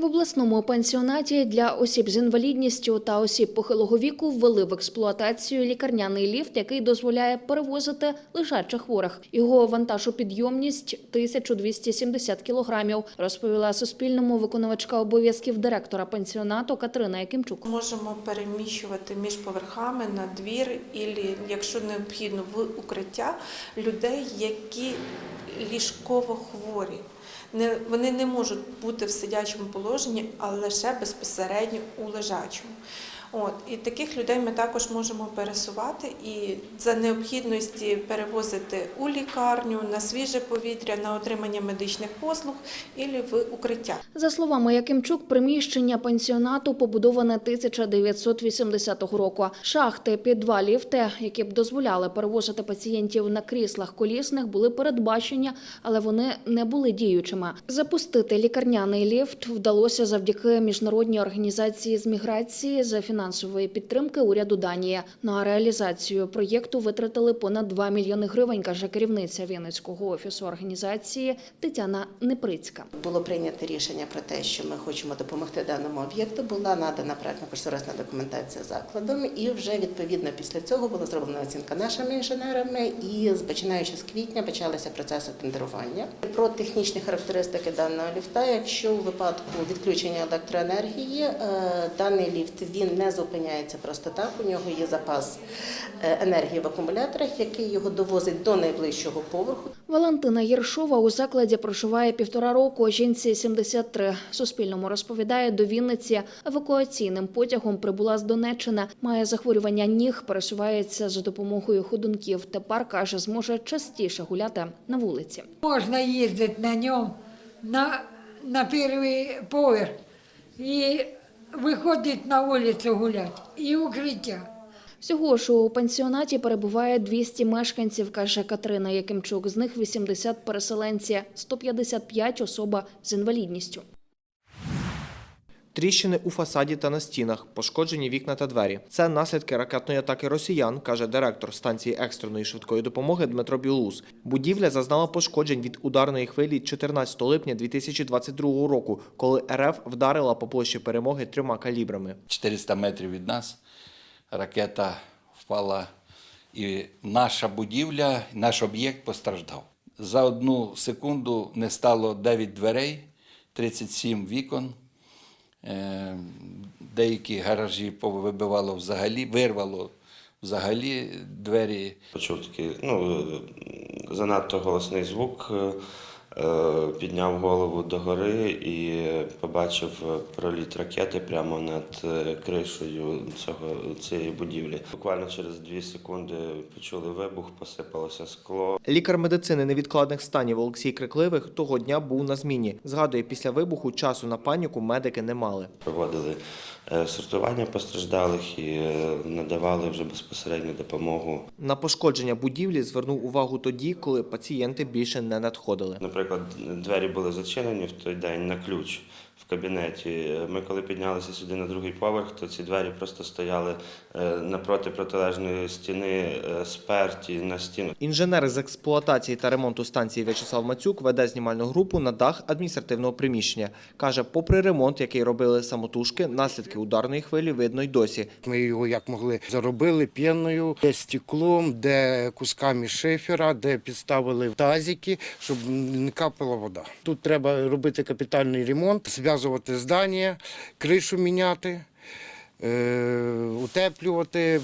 В обласному пансіонаті для осіб з інвалідністю та осіб похилого віку ввели в експлуатацію лікарняний ліфт, який дозволяє перевозити лежачих хворих. Його вантажопідйомність 1270 кілограмів, розповіла Суспільному виконувачка обов'язків директора пансіонату Катерина Якимчук. Можемо переміщувати між поверхами на двір, і, якщо необхідно, в укриття людей, які ліжково хворі. Не, вони не можуть бути в сидячому положенні, а лише безпосередньо у лежачому. От, і таких людей ми також можемо пересувати і за необхідності перевозити у лікарню, на свіже повітря, на отримання медичних послуг і в укриття. За словами Якимчук, приміщення пансіонату побудоване 1980 року. Шахти під два ліфти, які б дозволяли перевозити пацієнтів на кріслах колісних, були передбачені, але вони не були діючими. Запустити лікарняний ліфт вдалося завдяки міжнародній організації з міграції за фінансової підтримки уряду Данії. На реалізацію проєкту витратили понад 2 мільйони гривень, каже керівниця Вінницького офісу організації Тетяна Неприцька. Було прийнято рішення про те, що ми хочемо допомогти даному об'єкту. Була надана проектно-кошторисна документація закладом, і вже відповідно після цього була зроблена оцінка нашими інженерами. І починаючи з квітня почалися процеси тендерування. Про технічні характеристики даного ліфта, якщо у випадку відключення електроенергії, е, даний ліфт він не зупиняється просто так. У нього є запас е, енергії в акумуляторах, який його довозить до найближчого поверху. Валентина Єршова у закладі проживає півтора року. Жінці 73. Суспільному розповідає, до Вінниці евакуаційним потягом прибула з Донеччини. Має захворювання ніг, пересувається за допомогою ходунків. Тепер каже, зможе частіше гуляти на вулиці. Можно ездить на нем на, на первый поверх и выходить на вулицю гулять. і укриття. Всього ж у пансіонаті перебуває 200 мешканців, каже Катерина Якимчук. З них 80 переселенці, 155 особа з інвалідністю. Тріщини у фасаді та на стінах, пошкоджені вікна та двері. Це наслідки ракетної атаки росіян, каже директор станції екстреної швидкої допомоги Дмитро Білус. Будівля зазнала пошкоджень від ударної хвилі 14 липня 2022 року, коли РФ вдарила по площі перемоги трьома калібрами. 400 метрів від нас ракета впала, і наша будівля, наш об'єкт постраждав. За одну секунду не стало 9 дверей, 37 вікон. Е, Деякі гаражі повибивало взагалі, вирвало взагалі двері. Почув такий ну, е, занадто голосний звук, е, підняв голову догори і побачив е, проліт ракети прямо над е, кришею цього, цієї будівлі. Буквально через дві секунди почули вибух, посипалося скло. Лікар медицини невідкладних станів Олексій Крикливих того дня був на зміні. Згадує, після вибуху часу на паніку медики не мали. Проводили е, сортування постраждалих і е, надавали вже безпосередньо допомогу. На пошкодження будівлі звернув увагу тоді, коли пацієнти більше не надходили. Наприклад, двері були зачинені в той день на ключ в кабінеті. Ми коли піднялися сюди на другий поверх, то ці двері просто стояли е, напроти протилежної стіни, е, сперті на стіну. Інженер з експлуатації та ремонту станції В'ячеслав Мацюк веде знімальну групу на дах адміністративного приміщення. Каже, попри ремонт, який робили самотужки, наслідки ударної хвилі видно й досі. Ми його як могли заробили піною, де стеклом, де кусками шифера, де підставили тазики, щоб не капала вода. Тут треба робити капітальний ремонт, зв'язувати здання, кришу міняти, е, утеплювати.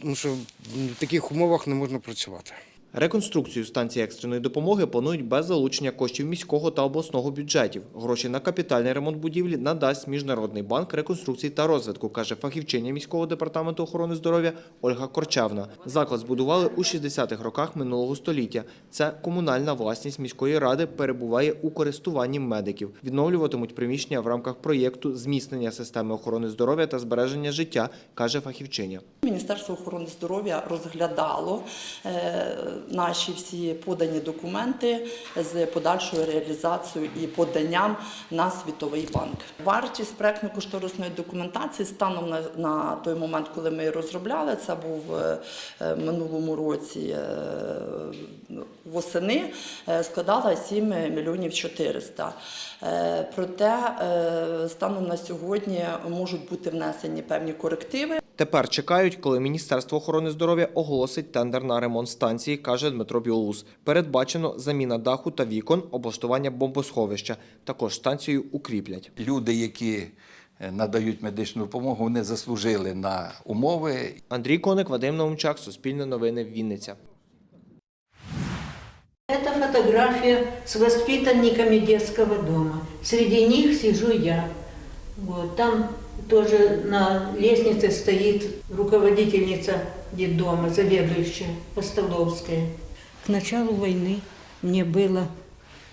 тому що в таких умовах не можна працювати. Реконструкцію станції екстреної допомоги планують без залучення коштів міського та обласного бюджетів. Гроші на капітальний ремонт будівлі надасть Міжнародний банк реконструкції та розвитку, каже фахівчиня міського департаменту охорони здоров'я Ольга Корчавна. Заклад збудували у 60-х роках минулого століття. Це комунальна власність міської ради перебуває у користуванні медиків. Відновлюватимуть приміщення в рамках проєкту зміцнення системи охорони здоров'я та збереження життя, каже фахівчиня. Міністерство охорони здоров'я розглядало е, наші всі подані документи з подальшою реалізацією і поданням на Світовий банк. Вартість проектно-кошторисної документації станом на, на той момент, коли ми її розробляли, це був е, е, минулому році е, восени, складала 7 мільйонів 400. Е, Проте станом на сьогодні можуть бути внесені певні корективи. Тепер чекають, коли Міністерство охорони здоров'я оголосить тендер на ремонт станції, каже Дмитро Білоус. Передбачено заміна даху та вікон, облаштування бомбосховища. Також станцію укріплять. Люди, які е, надають медичну допомогу, вони заслужили на умови Андрій Коник, Вадим Наумчак, Суспільне новини, Вінниця. Это фотография с воспитанниками детского дома. Среди них сижу я. Вот. Там тоже на лестнице стоит руководительница детдома, заведующая Постоловская. К началу войны мне было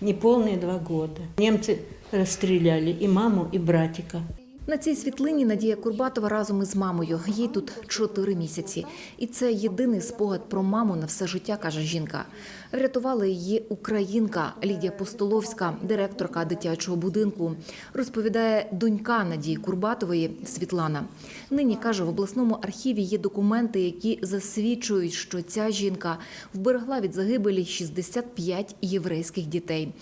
неполные два года. Немцы расстреляли и маму, и братика. На цій світлині Надія Курбатова разом із мамою. Їй тут чотири місяці. І це єдиний спогад про маму на все життя, каже жінка. Врятувала її українка Лідія Постоловська, директорка дитячого будинку. Розповідає донька Надії Курбатової Світлана. Нині каже, в обласному архіві є документи, які засвідчують, що ця жінка вберегла від загибелі 65 єврейських дітей.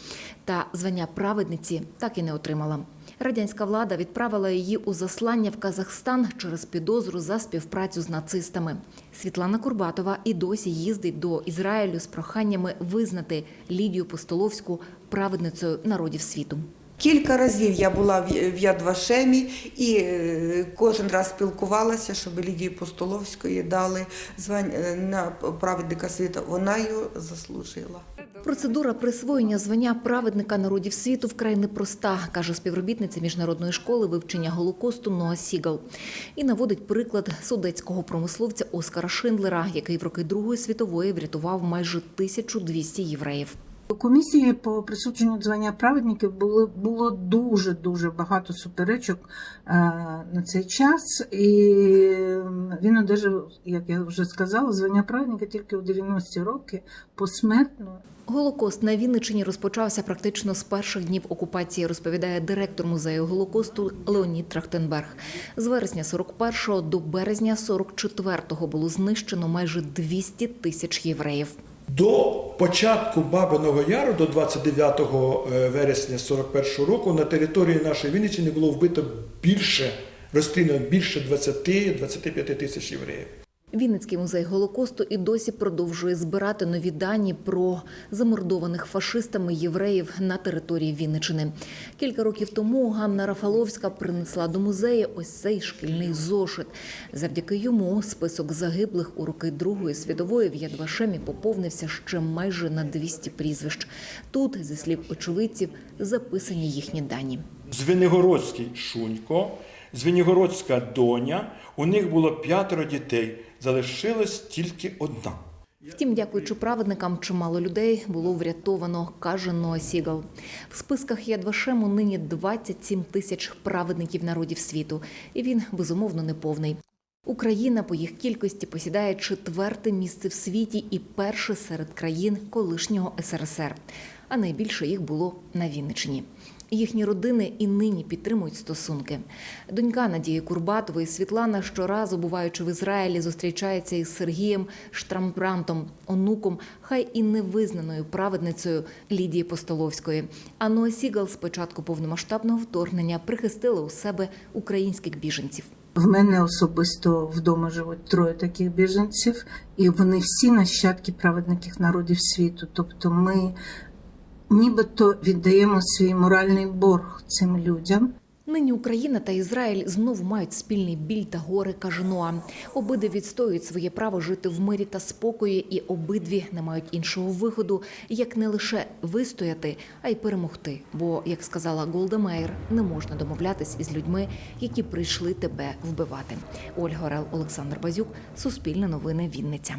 Та звання праведниці так і не отримала. Радянська влада відправила її у заслання в Казахстан через підозру за співпрацю з нацистами. Світлана Курбатова і досі їздить до Ізраїлю з проханнями визнати Лідію Постоловську праведницею народів світу. Кілька разів я була в в Яд Вашемі і е, кожен раз спілкувалася, щоб Лідії Постоловської дали звання на праведника світу. Вона його заслужила. Процедура присвоєння звання праведника народів світу вкрай непроста, каже співробітниця міжнародної школи вивчення голокосту Ноа Сігал. І наводить приклад судецького промисловця Оскара Шиндлера, який в роки Другої світової врятував майже 1200 євреїв. Комісії по присудженню звання праведників було, було дуже дуже багато суперечок е, на цей час, і він одержав, як я вже сказала, звання праведника тільки у 90-ті роки посмертно. Голокост на Вінниччині розпочався практично з перших днів окупації, розповідає директор музею Голокосту Леонід Трахтенберг. З вересня 41-го до березня 44-го було знищено майже 200 тисяч євреїв. До початку Бабиного Яру, до 29 вересня 41 року, на території нашої Вінниччини було вбито більше, розстріляно більше 20-25 тисяч євреїв. Вінницький музей Голокосту і досі продовжує збирати нові дані про замордованих фашистами євреїв на території Вінничини. Кілька років тому Ганна Рафаловська принесла до музею ось цей шкільний зошит. Завдяки йому список загиблих у роки Другої світової в Ядвашемі поповнився ще майже на 200 прізвищ. Тут, зі слів очевидців, записані їхні дані. Звенигородський Шунько, Звенигородська доня. У них було п'ятеро дітей. Залишилась тільки одна. Втім, дякуючи праведникам, чимало людей було врятовано, каже Ноа Сігал. В списках Ядвашему нині 27 тисяч праведників народів світу, і він безумовно не повний. Україна по їх кількості посідає четверте місце в світі і перше серед країн колишнього СРСР. А найбільше їх було на Вінниччині. Їхні родини і нині підтримують стосунки. Донька Надії Курбатової Світлана щоразу, буваючи в Ізраїлі, зустрічається із Сергієм Штрамбрантом, онуком, хай і невизнаною праведницею Лідії Постоловської. А Ноа Сігал з початку повномасштабного вторгнення прихистила у себе українських біженців. В мене особисто вдома живуть троє таких біженців, і вони всі нащадки праведників народів світу. Тобто ми нібито віддаємо свій моральний борг цим людям. Нині Україна та Ізраїль знову мають спільний біль та горе, каже Ноа. Обидві відстоюють своє право жити в мирі та спокої, і обидві не мають іншого виходу, як не лише вистояти, а й перемогти. Бо, як сказала Голда Меєр, не можна домовлятись із людьми, які прийшли тебе вбивати. Ольга Орел, Олександр Базюк, Суспільне новини, Вінниця.